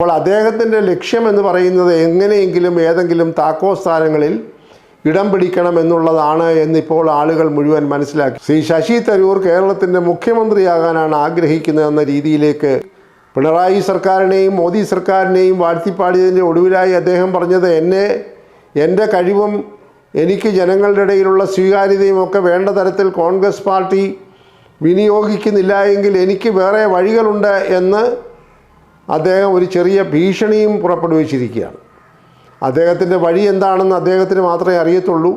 അപ്പോൾ അദ്ദേഹത്തിന്റെ ലക്ഷ്യം എന്ന് പറയുന്നത് എങ്ങനെയെങ്കിലും ഏതെങ്കിലും താക്കോ സ്ഥാനങ്ങളിൽ ഇടം പിടിക്കണം എന്നുള്ളതാണ് എന്നിപ്പോൾ ആളുകൾ മുഴുവൻ മനസ്സിലാക്കി. ശ്രീ ശശി തരൂർ കേരളത്തിന്റെ മുഖ്യമന്ത്രിയാകാനാണ് ആഗ്രഹിക്കുന്നതെന്ന രീതിയിലേക്ക് പിണറായി സർക്കാരിനെയും മോദി സർക്കാരിനെയും വാഴ്ത്തിപ്പാടിയതിന്റെ ഒടുവിലായി അദ്ദേഹം പറഞ്ഞത് എന്നെ എന്റെ കഴിവും എനിക്ക് ജനങ്ങളുടെ ഇടയിലുള്ള സ്വീകാര്യതയും ഒക്കെ വേണ്ട തരത്തിൽ കോൺഗ്രസ് പാർട്ടി വിനിയോഗിക്കുന്നില്ല എങ്കിൽ എനിക്ക് വേറെ വഴികളുണ്ട് എന്ന് അദ്ദേഹം ഒരു ചെറിയ ഭീഷണിയും പുറപ്പെടുവിച്ചിരിക്കുകയാണ്. അദ്ദേഹത്തിന്റെ വഴി എന്താണെന്ന് അദ്ദേഹത്തിന് മാത്രമേ അറിയത്തുള്ളൂ.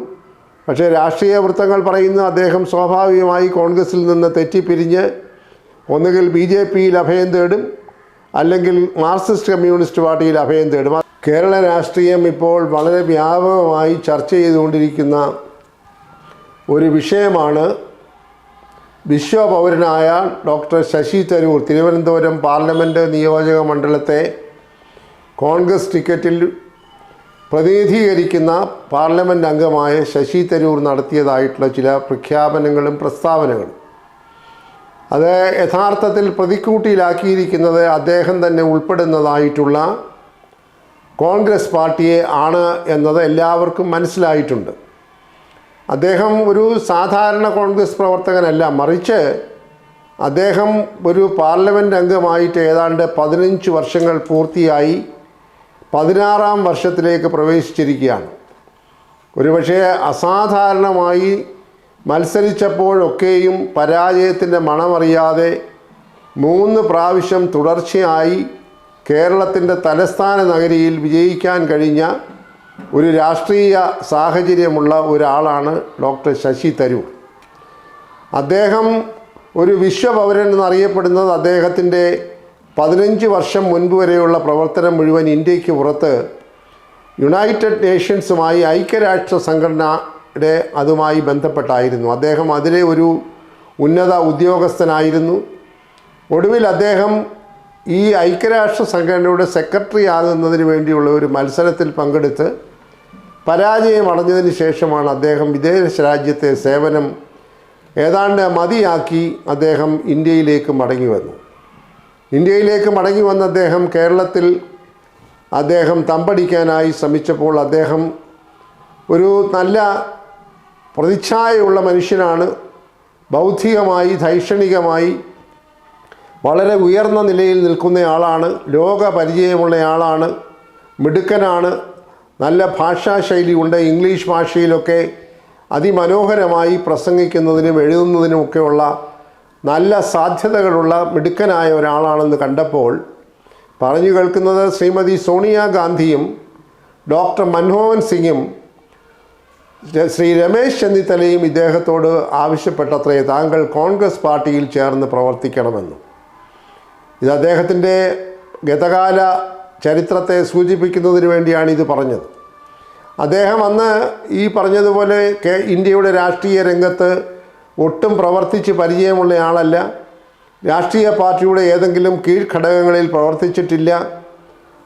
പക്ഷേ രാഷ്ട്രീയ വൃത്തങ്ങൾ പറയുന്ന അദ്ദേഹം സ്വാഭാവികമായി കോൺഗ്രസിൽ നിന്ന് തെറ്റിപ്പിരിഞ്ഞ് ഒന്നുകിൽ ബി ജെ പിയിൽ അഭയം തേടും അല്ലെങ്കിൽ മാർക്സിസ്റ്റ് കമ്മ്യൂണിസ്റ്റ് പാർട്ടിയിൽ അഭയം തേടും. കേരള രാഷ്ട്രീയം ഇപ്പോൾ വളരെ വ്യാപകമായി ചർച്ച ചെയ്തുകൊണ്ടിരിക്കുന്ന ഒരു വിഷയമാണ് വിശ്വപൗരനായ ഡോക്ടർ ശശി തരൂർ തിരുവനന്തപുരം പാർലമെന്റ് നിയോജക മണ്ഡലത്തെ കോൺഗ്രസ് ടിക്കറ്റിൽ പ്രതിനിധീകരിക്കുന്ന പാർലമെന്റ് അംഗമായ ശശി തരൂർ നടത്തിയതായിട്ടുള്ള ചില പ്രഖ്യാപനങ്ങളും പ്രസ്താവനകളും. അത് യഥാർത്ഥത്തിൽ പ്രതിക്കൂട്ടിയിലാക്കിയിരിക്കുന്നത് അദ്ദേഹം തന്നെ ഉൾപ്പെടുന്നതായിട്ടുള്ള കോൺഗ്രസ് പാർട്ടിയെ ആണ് എന്നത് എല്ലാവർക്കും മനസ്സിലായിട്ടുണ്ട്. അദ്ദേഹം ഒരു സാധാരണ കോൺഗ്രസ് പ്രവർത്തകനല്ല മറിച്ച് അദ്ദേഹം ഒരു പാർലമെന്റ് അംഗമായിട്ട് ഏതാണ്ട് പതിനഞ്ച് വർഷങ്ങൾ പൂർത്തിയായി പതിനാറാം വർഷത്തിലേക്ക് പ്രവേശിച്ചിരിക്കുകയാണ്. ഒരുപക്ഷെ അസാധാരണമായി മത്സരിച്ചപ്പോഴൊക്കെയും പരാജയത്തിന്റെ മണമറിയാതെ മൂന്ന് പ്രാവശ്യം തുടർച്ചയായി കേരളത്തിന്റെ തലസ്ഥാന നഗരിയിൽ വിജയിക്കാൻ കഴിഞ്ഞ ഒരു രാഷ്ട്രീയ സാഹചര്യമുള്ള ഒരാളാണ് ഡോക്ടർ ശശി തരൂർ. അദ്ദേഹം ഒരു വിശ്വപൗരൻ എന്നറിയപ്പെടുന്നത് അദ്ദേഹത്തിന്റെ പതിനഞ്ച് വർഷം മുൻപ് വരെയുള്ള പ്രവർത്തനം മുഴുവൻ ഇന്ത്യയ്ക്ക് പുറത്ത് യുണൈറ്റഡ് നേഷൻസുമായി ഐക്യരാഷ്ട്ര സംഘടനയുടെ അതുമായി ബന്ധപ്പെട്ടായിരുന്നു. അദ്ദേഹം അതിലെ ഒരു ഉന്നത ഉദ്യോഗസ്ഥനായിരുന്നു. ഒടുവിൽ അദ്ദേഹം ഈ ഐക്യരാഷ്ട്ര സംഘടനയുടെ സെക്രട്ടറി ആകുന്നതിന് വേണ്ടിയുള്ള ഒരു മത്സരത്തിൽ പങ്കെടുത്ത് പരാജയം അടഞ്ഞതിന് ശേഷമാണ് അദ്ദേഹം വിദേശ രാജ്യത്തെ സേവനം ഏതാണ്ട് മതിയാക്കി അദ്ദേഹം ഇന്ത്യയിലേക്ക് മടങ്ങി വന്നു. ഇന്ത്യയിലേക്ക് മടങ്ങി വന്ന അദ്ദേഹം കേരളത്തിൽ അദ്ദേഹം തമ്പടിക്കാനായി ശ്രമിച്ചപ്പോൾ അദ്ദേഹം ഒരു നല്ല പ്രതിച്ഛായയുള്ള മനുഷ്യനാണ്. ബൗദ്ധികമായി ധൈക്ഷണികമായി വളരെ ഉയർന്ന നിലയിൽ നിൽക്കുന്നയാളാണ് ലോക പരിചയമുള്ളയാളാണ് മിടുക്കനാണ്. നല്ല ഭാഷാശൈലിയുണ്ട് ഇംഗ്ലീഷ് ഭാഷയിലൊക്കെ അതിമനോഹരമായി പ്രസംഗിക്കുന്നതിനും എഴുതുന്നതിനുമൊക്കെയുള്ള നല്ല സാധ്യതകളുള്ള മിടുക്കനായ ഒരാളാണെന്ന് കണ്ടപ്പോൾ പറഞ്ഞു കേൾക്കുന്നത് ശ്രീമതി സോണിയാഗാന്ധിയും ഡോക്ടർ മൻമോഹൻ സിംഗും ശ്രീ രമേശ് ചെന്നിത്തലയും ഇദ്ദേഹത്തോട് ആവശ്യപ്പെട്ടത്രേ താങ്കൾ കോൺഗ്രസ് പാർട്ടിയിൽ ചേർന്ന് പ്രവർത്തിക്കണമെന്ന്. ഇത് അദ്ദേഹത്തിന്റെ ഗതകാല ചരിത്രത്തെ സൂചിപ്പിക്കുന്നതിന് വേണ്ടിയാണ് ഇത് പറഞ്ഞത്. അദ്ദേഹം അന്ന് ഈ പറഞ്ഞതുപോലെ കെ ഇന്ത്യയുടെ രാഷ്ട്രീയ രംഗത്ത് ഒട്ടും പ്രവർത്തിച്ച് പരിചയമുള്ള ആളല്ല. രാഷ്ട്രീയ പാർട്ടിയുടെ ഏതെങ്കിലും കീഴ്ഘടകങ്ങളിൽ പ്രവർത്തിച്ചിട്ടില്ല.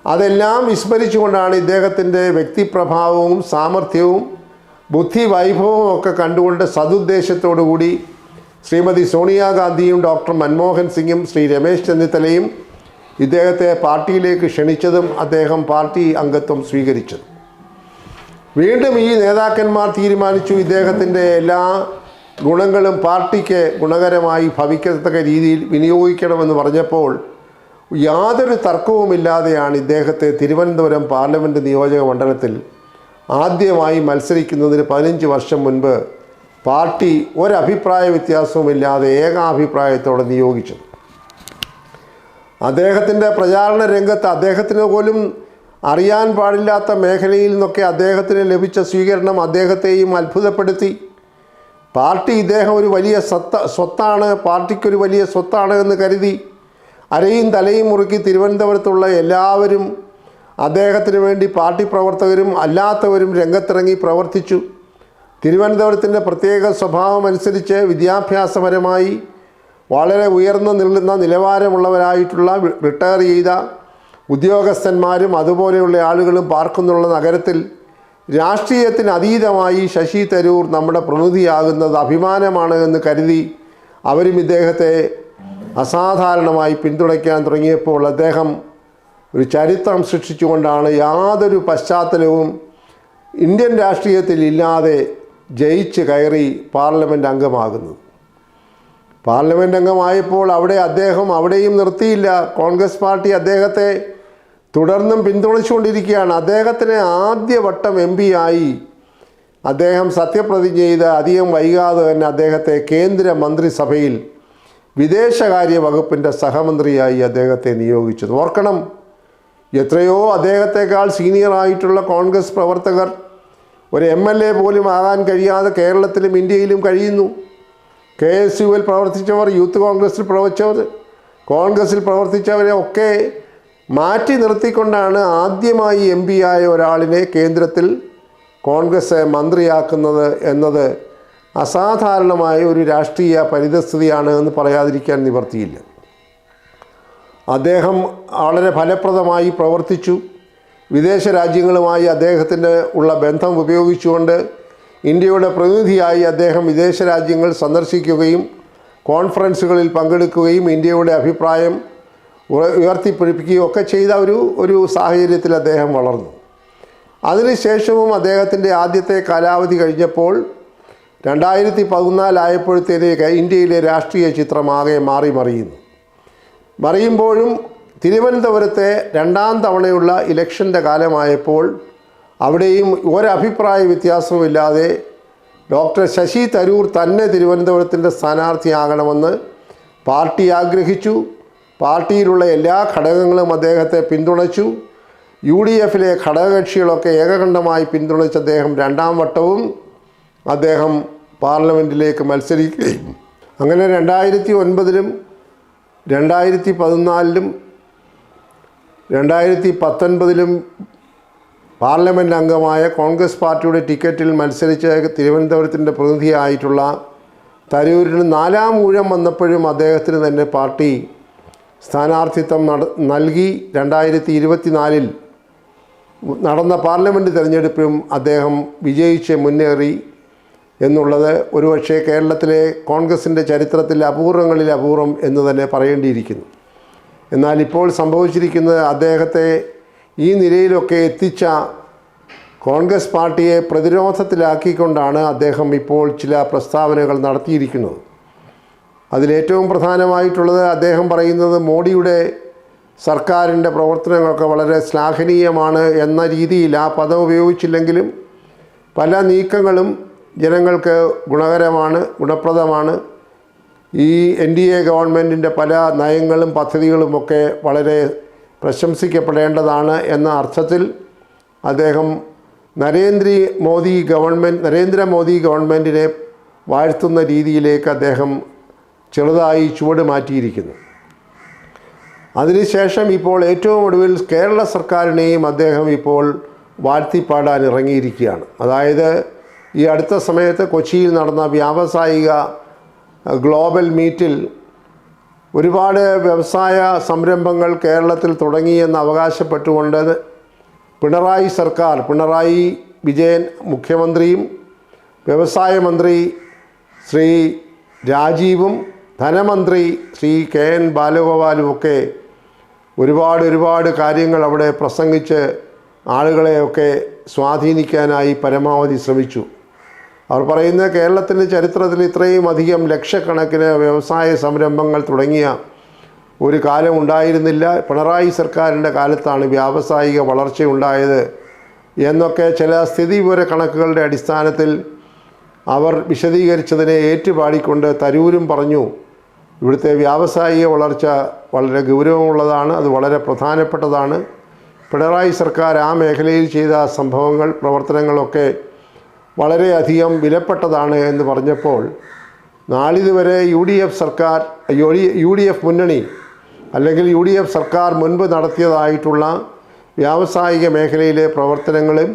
അതെല്ലാം വിസ്മരിച്ചുകൊണ്ടാണ് ഇദ്ദേഹത്തിന്റെ വ്യക്തിപ്രഭാവവും സാമർഥ്യവും ബുദ്ധി വൈഭവവും ഒക്കെ കണ്ടുകൊണ്ട് സതുദ്ദേശത്തോടു കൂടി ശ്രീമതി സോണിയാഗാന്ധിയും ഡോക്ടർ മൻമോഹൻ സിംഗും ശ്രീ രമേശ് ചെന്നിത്തലയും ഇദ്ദേഹത്തെ പാർട്ടിയിലേക്ക് ക്ഷണിച്ചതും അദ്ദേഹം പാർട്ടി അംഗത്വം സ്വീകരിച്ചതും. വീണ്ടും ഈ നേതാക്കന്മാർ തീരുമാനിച്ചു ഇദ്ദേഹത്തിന്റെ എല്ലാ ഗുണങ്ങളും പാർട്ടിക്ക് ഗുണകരമായി ഭവിക്കത്തക്ക രീതിയിൽ വിനിയോഗിക്കണമെന്ന് പറഞ്ഞപ്പോൾ യാതൊരു തർക്കവുമില്ലാതെയാണ് ഇദ്ദേഹത്തെ തിരുവനന്തപുരം പാർലമെന്റ് നിയോജക മണ്ഡലത്തിൽ ആദ്യമായി മത്സരിക്കുന്നതിന് പതിനഞ്ച് വർഷം മുൻപ് പാർട്ടി ഒരഭിപ്രായ വ്യത്യാസവുമില്ലാതെ ഏകാഭിപ്രായത്തോടെ നിയോഗിച്ചത്. അദ്ദേഹത്തിന്റെ പ്രചാരണ രംഗത്ത് അദ്ദേഹത്തിന് പോലും അറിയാൻ പാടില്ലാത്ത മേഖലയിൽ നിന്നൊക്കെ അദ്ദേഹത്തിന് ലഭിച്ച സ്വീകരണം അദ്ദേഹത്തെയും അത്ഭുതപ്പെടുത്തി. പാർട്ടി ഇദ്ദേഹം ഒരു വലിയ സത്ത സ്വത്താണ് പാർട്ടിക്കൊരു വലിയ സ്വത്താണ് എന്ന് കരുതി അരയും തലയും മുറുക്കി തിരുവനന്തപുരത്തുള്ള എല്ലാവരും അദ്ദേഹത്തിന് വേണ്ടി പാർട്ടി പ്രവർത്തകരും അല്ലാത്തവരും രംഗത്തിറങ്ങി പ്രവർത്തിച്ചു. തിരുവനന്തപുരത്തിന്റെ പ്രത്യേക സ്വഭാവമനുസരിച്ച് വിദ്യാഭ്യാസപരമായി വളരെ ഉയർന്നു നിൽക്കുന്ന നിലവാരമുള്ളവരായിട്ടുള്ള റിട്ടയർ ചെയ്ത ഉദ്യോഗസ്ഥന്മാരും അതുപോലെയുള്ള ആളുകളും പാർക്കുന്നുള്ള നഗരത്തിൽ രാഷ്ട്രീയത്തിന് അതീതമായി ശശി തരൂർ നമ്മുടെ പ്രതിനിധിയാകുന്നത് അഭിമാനമാണ് എന്ന് കരുതി അവരും ഇദ്ദേഹത്തെ അസാധാരണമായി പിന്തുണയ്ക്കാൻ തുടങ്ങിയപ്പോൾ അദ്ദേഹം ഒരു ചരിത്രം സൃഷ്ടിച്ചുകൊണ്ടാണ് യാതൊരു പശ്ചാത്തലവും ഇന്ത്യൻ രാഷ്ട്രീയത്തിൽ ഇല്ലാതെ ജയിച്ച് കയറി പാർലമെന്റ് അംഗമാകുന്നത്. പാർലമെന്റ് അംഗമായപ്പോൾ അവിടെ അദ്ദേഹം അവിടെയും നിർത്തിയില്ല. കോൺഗ്രസ് പാർട്ടി അദ്ദേഹത്തെ തുടർന്നും പിന്തുണച്ചുകൊണ്ടിരിക്കുകയാണ്. അദ്ദേഹത്തിന് ആദ്യവട്ടം എം പി ആയി അദ്ദേഹം സത്യപ്രതിജ്ഞ ചെയ്ത് അധികം വൈകാതെ തന്നെ അദ്ദേഹത്തെ കേന്ദ്ര മന്ത്രിസഭയിൽ വിദേശകാര്യ വകുപ്പിന്റെ സഹമന്ത്രിയായി അദ്ദേഹത്തെ നിയോഗിച്ചത്. ഓർക്കണം എത്രയോ അദ്ദേഹത്തെക്കാൾ സീനിയറായിട്ടുള്ള കോൺഗ്രസ് പ്രവർത്തകർ ഒരു എം എൽ എ പോലും ആകാൻ കഴിയാതെ കേരളത്തിലും ഇന്ത്യയിലും കഴിയുന്നു. കെ എസ് യുവിൽ പ്രവർത്തിച്ചവർ യൂത്ത് കോൺഗ്രസിൽ പ്രവർത്തിച്ചവർ കോൺഗ്രസിൽ പ്രവർത്തിച്ചവരെ ഒക്കെ മാറ്റി നിർത്തിക്കൊണ്ടാണ് ആദ്യമായി എം പി ആയ ഒരാളിനെ കേന്ദ്രത്തിൽ കോൺഗ്രസ് മന്ത്രിയാക്കുന്നത് എന്നത് അസാധാരണമായ ഒരു രാഷ്ട്രീയ പരിതസ്ഥിതിയാണ് എന്ന് പറയാതിരിക്കാൻ നിവർത്തിയില്ല അദ്ദേഹം വളരെ ഫലപ്രദമായി പ്രവർത്തിച്ചു. വിദേശ രാജ്യങ്ങളുമായി അദ്ദേഹത്തിന് ഉള്ള ബന്ധം ഉപയോഗിച്ചുകൊണ്ട് ഇന്ത്യയുടെ പ്രതിനിധിയായി അദ്ദേഹം വിദേശ രാജ്യങ്ങൾ സന്ദർശിക്കുകയും കോൺഫറൻസുകളിൽ പങ്കെടുക്കുകയും ഇന്ത്യയുടെ അഭിപ്രായം ഉയ- ഉയർത്തിപ്പിടിപ്പിക്കുകയും ഒക്കെ ചെയ്ത ഒരു ഒരു സാഹചര്യത്തിൽ അദ്ദേഹം വളർന്നു. അതിനുശേഷവും അദ്ദേഹത്തിന്റെ ആദ്യത്തെ കാലാവധി കഴിഞ്ഞപ്പോൾ രണ്ടായിരത്തി പതിനാലായപ്പോഴത്തേക്ക് ഇന്ത്യയിലെ രാഷ്ട്രീയ ചിത്രമാകെ മാറി മറിയുന്നു. മറിയുമ്പോഴും തിരുവനന്തപുരത്തെ രണ്ടാം തവണയുള്ള ഇലക്ഷന്റെ കാലമായപ്പോൾ അവിടെയും ഒരഭിപ്രായ വ്യത്യാസവുമില്ലാതെ ഡോക്ടർ ശശി തരൂർ തന്നെ തിരുവനന്തപുരത്തിന്റെ സ്ഥാനാർത്ഥിയാകണമെന്ന് പാർട്ടി ആഗ്രഹിച്ചു. പാർട്ടിയിലുള്ള എല്ലാ ഘടകങ്ങളും അദ്ദേഹത്തെ പിന്തുണച്ചു. യു ഡി എഫിലെ ഘടകകക്ഷികളൊക്കെ ഏകകണ്ഠമായി പിന്തുണച്ച അദ്ദേഹം രണ്ടാം വട്ടവും അദ്ദേഹം പാർലമെന്റിലേക്ക് മത്സരിക്കുകയും. അങ്ങനെ രണ്ടായിരത്തി ഒൻപതിലും രണ്ടായിരത്തി പതിനാലിലും രണ്ടായിരത്തി പത്തൊൻപതിലും പാർലമെന്റ് അംഗമായ കോൺഗ്രസ് പാർട്ടിയുടെ ടിക്കറ്റിൽ മത്സരിച്ച തിരുവനന്തപുരത്തിന്റെ പ്രതിനിധിയായിട്ടുള്ള തരൂരിന് നാലാം ഊഴം വന്നപ്പോഴും അദ്ദേഹത്തിന് തന്നെ പാർട്ടി സ്ഥാനാർത്ഥിത്വം നട നൽകി. രണ്ടായിരത്തി ഇരുപത്തിനാലിൽ നടന്ന പാർലമെന്റ് തിരഞ്ഞെടുപ്പിലും അദ്ദേഹം വിജയിച്ച് മുന്നേറി എന്നുള്ളത് ഒരുപക്ഷേ കേരളത്തിലെ കോൺഗ്രസിന്റെ ചരിത്രത്തിൽ അപൂർവങ്ങളിൽ അപൂർവം എന്ന് തന്നെ പറയേണ്ടിയിരിക്കുന്നു. എന്നാൽ ഇപ്പോൾ സംഭവിച്ചിരിക്കുന്നത് അദ്ദേഹത്തെ ഈ നിലയിലൊക്കെ എത്തിച്ച കോൺഗ്രസ് പാർട്ടിയെ പ്രതിരോധത്തിലാക്കിക്കൊണ്ടാണ് അദ്ദേഹം ഇപ്പോൾ ചില പ്രസ്താവനകൾ നടത്തിയിരിക്കുന്നത്. അതിലേറ്റവും പ്രധാനമായിട്ടുള്ളത് അദ്ദേഹം പറയുന്നത് മോഡിയുടെ സർക്കാരിന്റെ പ്രവർത്തനങ്ങളൊക്കെ വളരെ ശ്ലാഘനീയമാണ് എന്ന രീതിയിൽ ആ പദം ഉപയോഗിച്ചില്ലെങ്കിലും പല നീക്കങ്ങളും ജനങ്ങൾക്ക് ഗുണകരമാണ് ഗുണപ്രദമാണ്. ഈ എൻ ഡി എ ഗവൺമെന്റിന്റെ പല നയങ്ങളും പദ്ധതികളുമൊക്കെ വളരെ പ്രശംസിക്കപ്പെടേണ്ടതാണ് എന്ന അർത്ഥത്തിൽ അദ്ദേഹം നരേന്ദ്ര മോദി ഗവൺമെന്റ് നരേന്ദ്രമോദി ഗവൺമെന്റിനെ വാഴ്ത്തുന്ന രീതിയിലേക്ക് അദ്ദേഹം ചെറുതായി ചുവട് മാറ്റിയിരിക്കുന്നു. അതിനുശേഷം ഇപ്പോൾ ഏറ്റവും ഒടുവിൽ കേരള സർക്കാരിനെയും അദ്ദേഹം ഇപ്പോൾ വാഴ്ത്തിപ്പാടാൻ ഇറങ്ങിയിരിക്കുകയാണ്. അതായത് ഈ അടുത്ത സമയത്ത് കൊച്ചിയിൽ നടന്ന വ്യാവസായിക ഗ്ലോബൽ മീറ്റിൽ ഒരുപാട് വ്യവസായ സംരംഭങ്ങൾ കേരളത്തിൽ തുടങ്ങിയെന്ന് അവകാശപ്പെട്ടുകൊണ്ട് പിണറായി സർക്കാർ പിണറായി വിജയൻ മുഖ്യമന്ത്രിയും വ്യവസായ മന്ത്രി ശ്രീ രാജീവും ധനമന്ത്രി ശ്രീ കെ എൻ ബാലഗോപാലും ഒക്കെ ഒരുപാട് ഒരുപാട് കാര്യങ്ങൾ അവിടെ പ്രസംഗിച്ച് ആളുകളെയൊക്കെ സ്വാധീനിക്കാനായി പരമാവധി ശ്രമിച്ചു. അവർ പറയുന്ന കേരളത്തിന്റെ ചരിത്രത്തിൽ ഇത്രയും അധികം ലക്ഷക്കണക്കിന് വ്യവസായ സംരംഭങ്ങൾ തുടങ്ങിയ ഒരു കാലം ഉണ്ടായിരുന്നില്ല. പിണറായി സർക്കാരിന്റെ കാലത്താണ് വ്യാവസായിക വളർച്ചയുണ്ടായത് എന്നൊക്കെ ചില സ്ഥിതിവിവര കണക്കുകളുടെ അടിസ്ഥാനത്തിൽ അവർ വിശദീകരിച്ചതിനെ ഏറ്റുപാടിക്കൊണ്ട് തരൂരും പറഞ്ഞു ഇവിടുത്തെ വ്യാവസായിക വളർച്ച വളരെ ഗൗരവമുള്ളതാണ് അത് വളരെ പ്രധാനപ്പെട്ടതാണ്. പിണറായി സർക്കാർ ആ മേഖലയിൽ ചെയ്ത സംഭവങ്ങൾ പ്രവർത്തനങ്ങളൊക്കെ വളരെയധികം വിലപ്പെട്ടതാണ് എന്ന് പറഞ്ഞപ്പോൾ നാളിതുവരെ യു ഡി എഫ് സർക്കാർ യു ഡി എഫ് മുന്നണി അല്ലെങ്കിൽ യു ഡി എഫ് സർക്കാർ മുൻപ് നടത്തിയതായിട്ടുള്ള വ്യാവസായിക മേഖലയിലെ പ്രവർത്തനങ്ങളും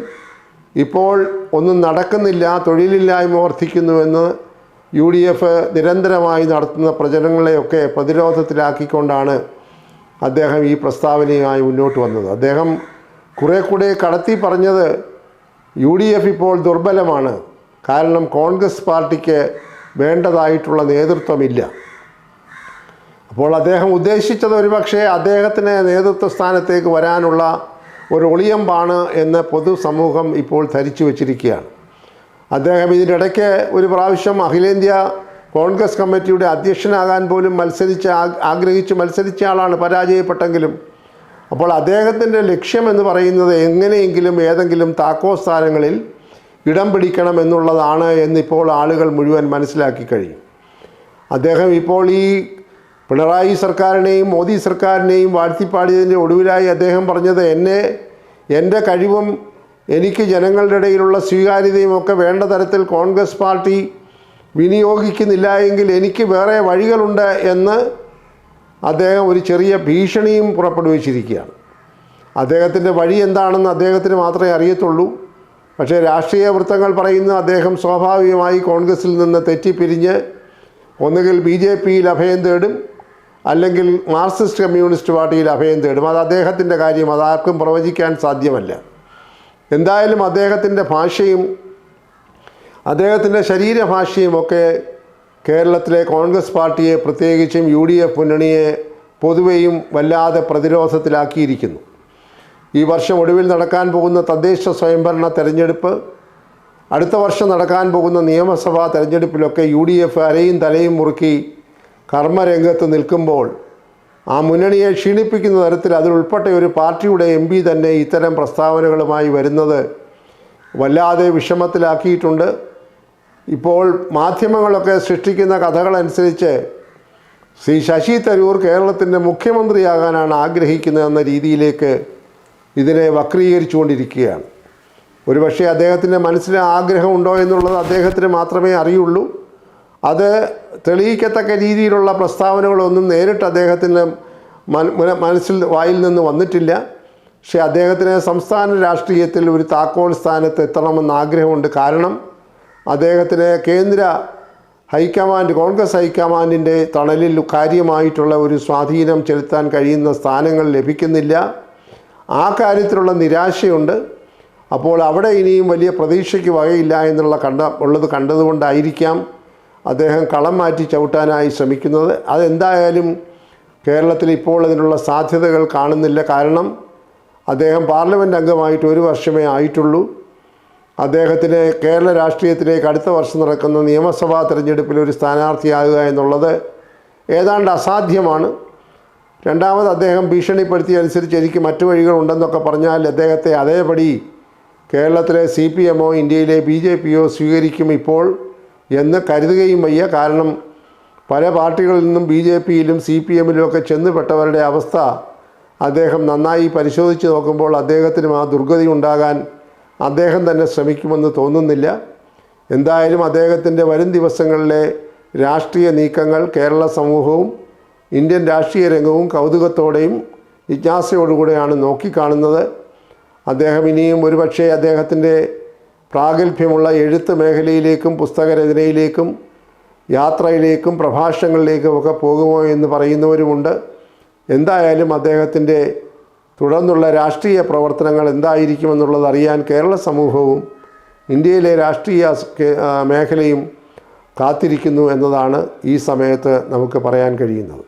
ഇപ്പോൾ ഒന്നും നടക്കുന്നില്ല തൊഴിലില്ലായ്മ വർദ്ധിക്കുന്നുവെന്ന് യു ഡി എഫ് നിരന്തരമായി നടത്തുന്ന പ്രചരണങ്ങളെയൊക്കെ പ്രതിരോധത്തിലാക്കിക്കൊണ്ടാണ് അദ്ദേഹം ഈ പ്രസ്താവനയുമായി മുന്നോട്ട് വന്നത്. അദ്ദേഹം കുറെ കൂടെ കടത്തി പറഞ്ഞത് യു ഡി എഫ് ഇപ്പോൾ ദുർബലമാണ്. കാരണം കോൺഗ്രസ് പാർട്ടിക്ക് വേണ്ടതായിട്ടുള്ള നേതൃത്വമില്ല. അപ്പോൾ അദ്ദേഹം ഉദ്ദേശിച്ചത് ഒരുപക്ഷെ അദ്ദേഹത്തിന് നേതൃത്വ സ്ഥാനത്തേക്ക് വരാനുള്ള ഒരു ഒളിയമ്പാണ് എന്ന് പൊതുസമൂഹം ഇപ്പോൾ ധരിച്ചു വച്ചിരിക്കുകയാണ്. അദ്ദേഹം ഇതിനിടയ്ക്ക് ഒരു പ്രാവശ്യം അഖിലേന്ത്യാ കോൺഗ്രസ് കമ്മിറ്റിയുടെ അധ്യക്ഷനാകാൻ പോലും മത്സരിച്ച് ആഗ്രഹിച്ച് മത്സരിച്ച ആളാണ്. പരാജയപ്പെട്ടെങ്കിലും അപ്പോൾ അദ്ദേഹത്തിന്റെ ലക്ഷ്യം എന്ന് പറയുന്നത് എങ്ങനെയെങ്കിലും ഏതെങ്കിലും താക്കോ സ്ഥാനങ്ങളിൽ ഇടം പിടിക്കണം എന്നുള്ളതാണ് എന്നിപ്പോൾ ആളുകൾ മുഴുവൻ മനസ്സിലാക്കി കഴിയും അദ്ദേഹം ഇപ്പോൾ ഈ പിണറായി സർക്കാരിനെയും മോദി സർക്കാരിനെയും വാഴ്ത്തിപ്പാടിയതിന്റെ ഒടുവിലായി അദ്ദേഹം പറഞ്ഞത് എന്നെ എന്റെ കഴിവും എനിക്ക് ജനങ്ങളുടെ ഇടയിലുള്ള സ്വീകാര്യതയും ഒക്കെ വേണ്ട തരത്തിൽ കോൺഗ്രസ് പാർട്ടി വിനിയോഗിക്കുന്നില്ല എങ്കിൽ എനിക്ക് വേറെ വഴികളുണ്ട് എന്ന് അദ്ദേഹം ഒരു ചെറിയ ഭീഷണിയും പുറപ്പെടുവിച്ചിരിക്കുകയാണ്. അദ്ദേഹത്തിന്റെ വഴി എന്താണെന്ന് അദ്ദേഹത്തിന് മാത്രമേ അറിയത്തുള്ളൂ. പക്ഷേ രാഷ്ട്രീയ വൃത്തങ്ങൾ പറയുന്ന അദ്ദേഹം സ്വാഭാവികമായി കോൺഗ്രസിൽ നിന്ന് തെറ്റിപ്പിരിഞ്ഞ് ഒന്നുകിൽ ബി ജെ പിയിൽ അഭയം തേടും അല്ലെങ്കിൽ മാർക്സിസ്റ്റ് കമ്മ്യൂണിസ്റ്റ് പാർട്ടിയിൽ അഭയം തേടും. അത് അദ്ദേഹത്തിന്റെ കാര്യം അതാർക്കും പ്രവചിക്കാൻ സാധ്യമല്ല. എന്തായാലും അദ്ദേഹത്തിന്റെ ഭാഷയും അദ്ദേഹത്തിന്റെ ശരീരഭാഷയും ഒക്കെ കേരളത്തിലെ കോൺഗ്രസ് പാർട്ടിയെ പ്രത്യേകിച്ചും യു ഡി എഫ് മുന്നണിയെ പൊതുവെയും വല്ലാതെ പ്രതിരോധത്തിലാക്കിയിരിക്കുന്നു. ഈ വർഷം ഒടുവിൽ നടക്കാൻ പോകുന്ന തദ്ദേശ സ്വയംഭരണ തെരഞ്ഞെടുപ്പ് അടുത്ത വർഷം നടക്കാൻ പോകുന്ന നിയമസഭാ തെരഞ്ഞെടുപ്പിലൊക്കെ യു ഡി എഫ് അരയും തലയും മുറുക്കി കർമ്മരംഗത്ത് നിൽക്കുമ്പോൾ ആ മുന്നണിയെ ക്ഷീണിപ്പിക്കുന്ന തരത്തിൽ അതിലുൾപ്പെട്ട ഒരു പാർട്ടിയുടെ എം പി തന്നെ ഇത്തരം പ്രസ്താവനകളുമായി വരുന്നത് വല്ലാതെ വിഷമത്തിലാക്കിയിട്ടുണ്ട്. ഇപ്പോൾ മാധ്യമങ്ങളൊക്കെ സൃഷ്ടിക്കുന്ന കഥകളനുസരിച്ച് ശ്രീ ശശി തരൂർ കേരളത്തിന്റെ മുഖ്യമന്ത്രിയാകാനാണ് ആഗ്രഹിക്കുന്നതെന്ന രീതിയിലേക്ക് ഇതിനെ വക്രീകരിച്ചു കൊണ്ടിരിക്കുകയാണ് ഒരുപക്ഷെ അദ്ദേഹത്തിന്റെ മനസ്സിൽ ആഗ്രഹമുണ്ടോ എന്നുള്ളത് അദ്ദേഹത്തിന് മാത്രമേ അറിയുള്ളൂ. അത് തെളിയിക്കത്തക്ക രീതിയിലുള്ള പ്രസ്താവനകളൊന്നും നേരിട്ട് അദ്ദേഹത്തിന്റെ മന- മനസ്സിൽ വായിൽ നിന്ന് വന്നിട്ടില്ല. പക്ഷേ അദ്ദേഹത്തിന് സംസ്ഥാന രാഷ്ട്രീയത്തിൽ ഒരു താക്കോൽ സ്ഥാനത്ത് എത്തണമെന്ന് ആഗ്രഹമുണ്ട്. കാരണം അദ്ദേഹത്തിന് കേന്ദ്ര ഹൈക്കമാൻഡ് കോൺഗ്രസ് ഹൈക്കമാൻഡിന്റെ തണലിൽ കാര്യമായിട്ടുള്ള ഒരു സ്വാധീനം ചെലുത്താൻ കഴിയുന്ന സ്ഥാനങ്ങൾ ലഭിക്കുന്നില്ല. ആ കാര്യത്തിലുള്ള നിരാശയുണ്ട്. അപ്പോൾ അവിടെ ഇനിയും വലിയ പ്രതീക്ഷയ്ക്ക് വകയില്ല എന്നുള്ള കണ്ട ഉള്ളത് കണ്ടതുകൊണ്ടായിരിക്കാം അദ്ദേഹം കളം മാറ്റി ചവിട്ടാനായി ശ്രമിക്കുന്നത്. അതെന്തായാലും കേരളത്തിൽ ഇപ്പോൾ അതിനുള്ള സാധ്യതകൾ കാണുന്നില്ല. കാരണം അദ്ദേഹം പാർലമെന്റ് അംഗമായിട്ട് ഒരു വർഷമേ ആയിട്ടുള്ളൂ. അദ്ദേഹത്തിന് കേരള രാഷ്ട്രീയത്തിലേക്ക് അടുത്ത വർഷം നടക്കുന്ന നിയമസഭാ തെരഞ്ഞെടുപ്പിൽ ഒരു സ്ഥാനാർത്ഥിയാകുക എന്നുള്ളത് ഏതാണ്ട് അസാധ്യമാണ്. രണ്ടാമത് അദ്ദേഹം ഭീഷണിപ്പെടുത്തിയ അനുസരിച്ച് എനിക്ക് മറ്റു വഴികളുണ്ടെന്നൊക്കെ പറഞ്ഞാൽ അദ്ദേഹത്തെ അതേപടി കേരളത്തിലെ സി പി എമ്മോ ഇന്ത്യയിലെ ബി ജെ പിയോ സ്വീകരിക്കും ഇപ്പോൾ എന്ന് കരുതുകയും വയ്യ. കാരണം പല പാർട്ടികളിൽ നിന്നും ബി ജെ പിയിലും സി പി എമ്മിലും ഒക്കെ ചെന്നുപെട്ടവരുടെ അവസ്ഥ അദ്ദേഹം നന്നായി പരിശോധിച്ച് നോക്കുമ്പോൾ അദ്ദേഹത്തിനും ആ ദുർഗതി ഉണ്ടാകാൻ അദ്ദേഹം തന്നെ ശ്രമിക്കുമെന്ന് തോന്നുന്നില്ല. എന്തായാലും അദ്ദേഹത്തിന്റെ വരും ദിവസങ്ങളിലെ രാഷ്ട്രീയ നീക്കങ്ങൾ കേരള സമൂഹവും ഇന്ത്യൻ രാഷ്ട്രീയ രംഗവും കൗതുകത്തോടെയും ജിജ്ഞാസയോടുകൂടെയാണ് നോക്കിക്കാണുന്നത്. അദ്ദേഹം ഇനിയും ഒരുപക്ഷേ അദ്ദേഹത്തിന്റെ പ്രാഗൽഭ്യമുള്ള എഴുത്ത് മേഖലയിലേക്കും പുസ്തകരചനയിലേക്കും യാത്രയിലേക്കും പ്രഭാഷണങ്ങളിലേക്കും ഒക്കെ പോകുമോ എന്ന് പറയുന്നവരുമുണ്ട്. എന്തായാലും അദ്ദേഹത്തിന്റെ തുടർന്നുള്ള രാഷ്ട്രീയ പ്രവർത്തനങ്ങൾ എന്തായിരിക്കുമെന്നുള്ളത് അറിയാൻ കേരള സമൂഹവും ഇന്ത്യയിലെ രാഷ്ട്രീയ മേഖലയും കാത്തിരിക്കുന്നു എന്നതാണ് ഈ സമയത്ത് നമുക്ക് പറയാൻ കഴിയുന്നത്.